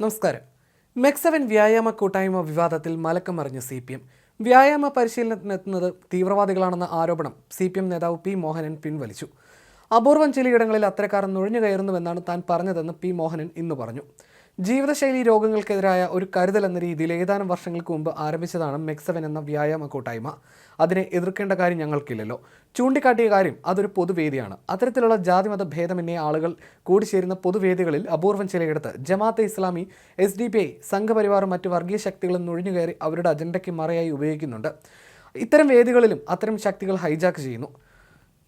നമസ്കാരം. മെക്സവൻ വ്യായാമ കൂട്ടായ്മ വിവാദത്തിൽ മലക്കം മറിഞ്ഞ സി പി എം. വ്യായാമ പരിശീലനത്തിനെത്തുന്നത് തീവ്രവാദികളാണെന്ന ആരോപണം സി പി എം നേതാവ് പി മോഹനൻ പിൻവലിച്ചു. അപൂർവം ചിലയിടങ്ങളിൽ അത്തരക്കാർ നുഴഞ്ഞു കയറുന്നുവെന്നാണ് താൻ പറഞ്ഞതെന്ന് പി മോഹനൻ ഇന്ന് പറഞ്ഞു. ജീവിതശൈലി രോഗങ്ങൾക്കെതിരായ ഒരു കരുതൽ എന്ന രീതിയിൽ ഏതാനും വർഷങ്ങൾക്ക് മുമ്പ് ആരംഭിച്ചതാണ് മെക്സവൻ എന്ന വ്യായാമ കൂട്ടായ്മ. അതിനെ എതിർക്കേണ്ട കാര്യം ഞങ്ങൾക്കില്ലല്ലോ. ചൂണ്ടിക്കാട്ടിയ കാര്യം അതൊരു പൊതുവേദിയാണ്. അത്തരത്തിലുള്ള ജാതിമത ഭേദമന്യേ ആളുകൾ കൂടിച്ചേരുന്ന പൊതുവേദികളിൽ അപൂർവം ചിലയിടത്ത് Jamaat e Islami S D P I സംഘപരിവാറും മറ്റ് വർഗീയ ശക്തികളും നുഴഞ്ഞുകയറി അവരുടെ അജണ്ടയ്ക്ക് മറയായി ഉപയോഗിക്കുന്നുണ്ട്. ഇത്തരം വേദികളിലും അത്തരം ശക്തികൾ ഹൈജാക്ക് ചെയ്യുന്നു.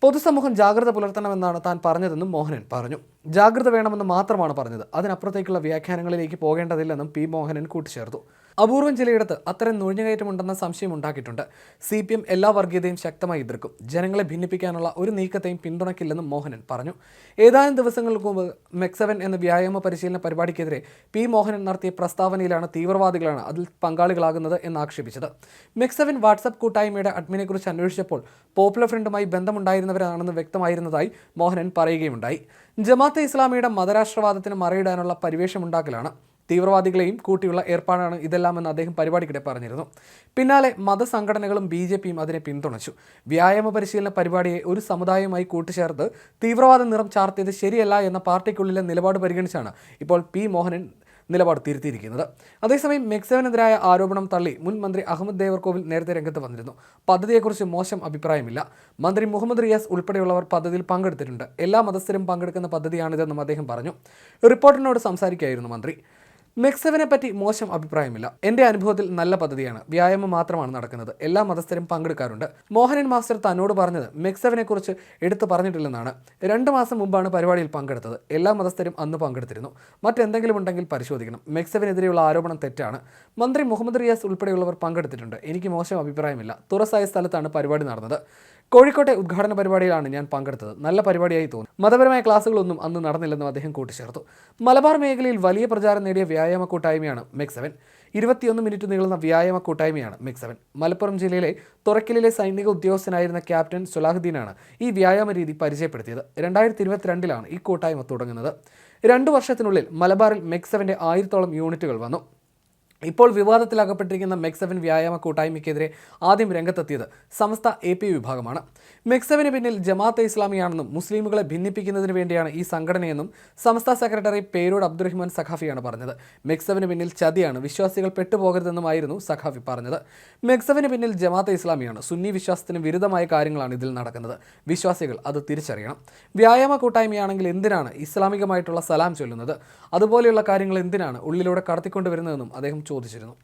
പൊതുസമൂഹം ജാഗ്രത പുലർത്തണമെന്നാണ് താൻ പറഞ്ഞതെന്നും മോഹനൻ പറഞ്ഞു. ജാഗ്രത വേണമെന്ന് മാത്രമാണ് പറഞ്ഞത്. അതിനപ്പുറത്തേക്കുള്ള വ്യാഖ്യാനങ്ങളിലേക്ക് പോകേണ്ടതില്ലെന്നും പി മോഹനൻ കൂട്ടിച്ചേർത്തു. അപൂർവം ചിലയിടത്ത് അത്തരം നുഴഞ്ഞുകയറ്റമുണ്ടെന്ന സംശയം ഉണ്ടാക്കിയിട്ടുണ്ട്. സി പി എം എല്ലാ വർഗീയതയും ശക്തമായി എതിർക്കും. ജനങ്ങളെ ഭിന്നിപ്പിക്കാനുള്ള ഒരു നീക്കത്തെയും പിന്തുണയ്ക്കില്ലെന്നും മോഹനൻ പറഞ്ഞു. ഏതാനും ദിവസങ്ങൾക്ക് മുമ്പ് മെക്സവൻ എന്ന വ്യായാമ പരിശീലന പരിപാടിക്കെതിരെ പി മോഹനൻ നടത്തിയ പ്രസ്താവനയിലാണ് തീവ്രവാദികളാണ് അതിൽ പങ്കാളികളാകുന്നത് എന്ന് ആക്ഷേപിച്ചത്. മെക്സവൻ വാട്സപ്പ് കൂട്ടായ്മയുടെ അഡ്മിനെക്കുറിച്ച് അന്വേഷിച്ചപ്പോൾ പോപ്പുലർ ഫ്രണ്ടുമായി ബന്ധമുണ്ടായിരുന്നവരാണെന്ന് വ്യക്തമായിരുന്നതായി മോഹനൻ പറയുകയുണ്ടായി ജമാഅത്തെ ഇസ്ലാമിയുടെ മതരാഷ്ട്രവാദത്തിന് മറയിടാനുള്ള പരിവേഷമുണ്ടാക്കലാണ്. തീവ്രവാദികളെയും കൂട്ടിയുള്ള ഏർപ്പാടാണ് ഇതെല്ലാമെന്ന് അദ്ദേഹം പരിപാടിക്കിടെ പറഞ്ഞിരുന്നു. പിന്നാലെ മതസംഘടനകളും ബി ജെ പിയും അതിനെ പിന്തുണച്ചു. വ്യായാമ പരിശീലന പരിപാടിയെ ഒരു സമുദായവുമായി കൂട്ടിച്ചേർത്ത് തീവ്രവാദ നിറം ചാർത്തിയത് ശരിയല്ല എന്ന പാർട്ടിക്കുള്ളിലെ നിലപാട് പരിഗണിച്ചാണ് ഇപ്പോൾ പി മോഹനൻ നിലപാട് തിരുത്തിയിരിക്കുന്നത്. അതേസമയം മെക്സവനെതിരായ ആരോപണം തള്ളി മുൻ മന്ത്രി അഹമ്മദ് ദേവർകോവിൽ നേരത്തെ രംഗത്ത് വന്നിരുന്നു. പദ്ധതിയെക്കുറിച്ച് മോശം അഭിപ്രായമില്ല. മന്ത്രി മുഹമ്മദ് റിയാസ് ഉൾപ്പെടെയുള്ളവർ പദ്ധതിയിൽ പങ്കെടുത്തിട്ടുണ്ട്. എല്ലാ മതസ്ഥരും പങ്കെടുക്കുന്ന പദ്ധതിയാണിതെന്നും അദ്ദേഹം പറഞ്ഞു. റിപ്പോർട്ടറിനോട് സംസാരിക്കുകയായിരുന്നു മന്ത്രി. മെക്സവനെ പറ്റി മോശം അഭിപ്രായമില്ല. എന്റെ അനുഭവത്തിൽ നല്ല പദ്ധതിയാണ്. വ്യായാമം മാത്രമാണ് നടക്കുന്നത്. എല്ലാ മതസ്ഥരും പങ്കെടുക്കാറുണ്ട്. മോഹനൻ മാസ്റ്റർ തന്നോട് പറഞ്ഞത് മെക്സവിനെ കുറിച്ച് എടുത്തു പറഞ്ഞിട്ടില്ലെന്നാണ്. രണ്ട് മാസം മുമ്പാണ് പരിപാടിയിൽ പങ്കെടുത്തത്. എല്ലാ മതസ്ഥരും അന്ന് പങ്കെടുത്തിരുന്നു. മറ്റെന്തെങ്കിലും ഉണ്ടെങ്കിൽ പരിശോധിക്കണം. മെക്സവിനെതിരെയുള്ള ആരോപണം തെറ്റാണ്. മന്ത്രി മുഹമ്മദ് റിയാസ് ഉൾപ്പെടെയുള്ളവർ പങ്കെടുത്തിട്ടുണ്ട്. എനിക്ക് മോശം അഭിപ്രായമില്ല. തുറസായ സ്ഥലത്താണ് പരിപാടി നടന്നത്. കോഴിക്കോട്ടെ ഉദ്ഘാടന പരിപാടിയിലാണ് ഞാൻ പങ്കെടുത്തത്. നല്ല പരിപാടിയായി തോന്നി. മതപരമായ ക്ലാസ്സുകളൊന്നും അന്ന് നടന്നില്ലെന്നും അദ്ദേഹം കൂട്ടിച്ചേർത്തു. മലബാർ മേഖലയിൽ വലിയ പ്രചാരം നേടിയ വ്യായാമ കൂട്ടായ്മയാണ് മെക്സവൻ. ഇരുപത്തിയൊന്ന് മിനിറ്റ് നീളുന്ന വ്യായാമ കൂട്ടായ്മയാണ് മെക്സവൻ. മലപ്പുറം ജില്ലയിലെ തുറക്കലിലെ സൈനിക ഉദ്യോഗസ്ഥനായിരുന്ന ക്യാപ്റ്റൻ സുലാഹുദ്ദീനാണ് ഈ വ്യായാമ രീതി പരിചയപ്പെടുത്തിയത്. രണ്ടായിരത്തി ഇരുപത്തിരണ്ടിലാണ് ഈ കൂട്ടായ്മ തുടങ്ങുന്നത്. രണ്ടു വർഷത്തിനുള്ളിൽ മലബാറിൽ മെക്സവന്റെ ആയിരത്തോളം യൂണിറ്റുകൾ വന്നു. ഇപ്പോൾ വിവാദത്തിലകപ്പെട്ടിരിക്കുന്ന മെക്സവൻ വ്യായാമ കൂട്ടായ്മയ്ക്കെതിരെ ആദ്യം രംഗത്തെത്തിയത് സമസ്ത എ പി വിഭാഗമാണ്. മെക്സവിന് പിന്നിൽ ജമാഅത്തെ ഇസ്ലാമിയാണെന്നും മുസ്ലിമുകളെ ഭിന്നിപ്പിക്കുന്നതിന് വേണ്ടിയാണ് ഈ സംഘടനയെന്നും സമസ്ത സെക്രട്ടറി പേരൂർ അബ്ദുറഹ്മാൻ സഖാഫിയാണ് പറഞ്ഞത്. മെക്സവിന് പിന്നിൽ ചതിയാണ് വിശ്വാസികൾ പെട്ടുപോകരുതെന്നുമായിരുന്നു സഖാഫി പറഞ്ഞത്. മെക്സവിന് പിന്നിൽ ജമാഅത്തെ ഇസ്ലാമിയാണ് സുന്നി വിശ്വാസത്തിന് വിരുദ്ധമായ കാര്യങ്ങളാണ് ഇതിൽ നടക്കുന്നത്. വിശ്വാസികൾ അത് തിരിച്ചറിയണം. വ്യായാമ കൂട്ടായ്മയാണെങ്കിൽ എന്തിനാണ് ഇസ്ലാമികമായിട്ടുള്ള സലാം ചൊല്ലുന്നത്? അതുപോലെയുള്ള കാര്യങ്ങൾ എന്തിനാണ് ഉള്ളിലൂടെ കടത്തിക്കൊണ്ടുവരുന്നതെന്നും അദ്ദേഹം 調理するの。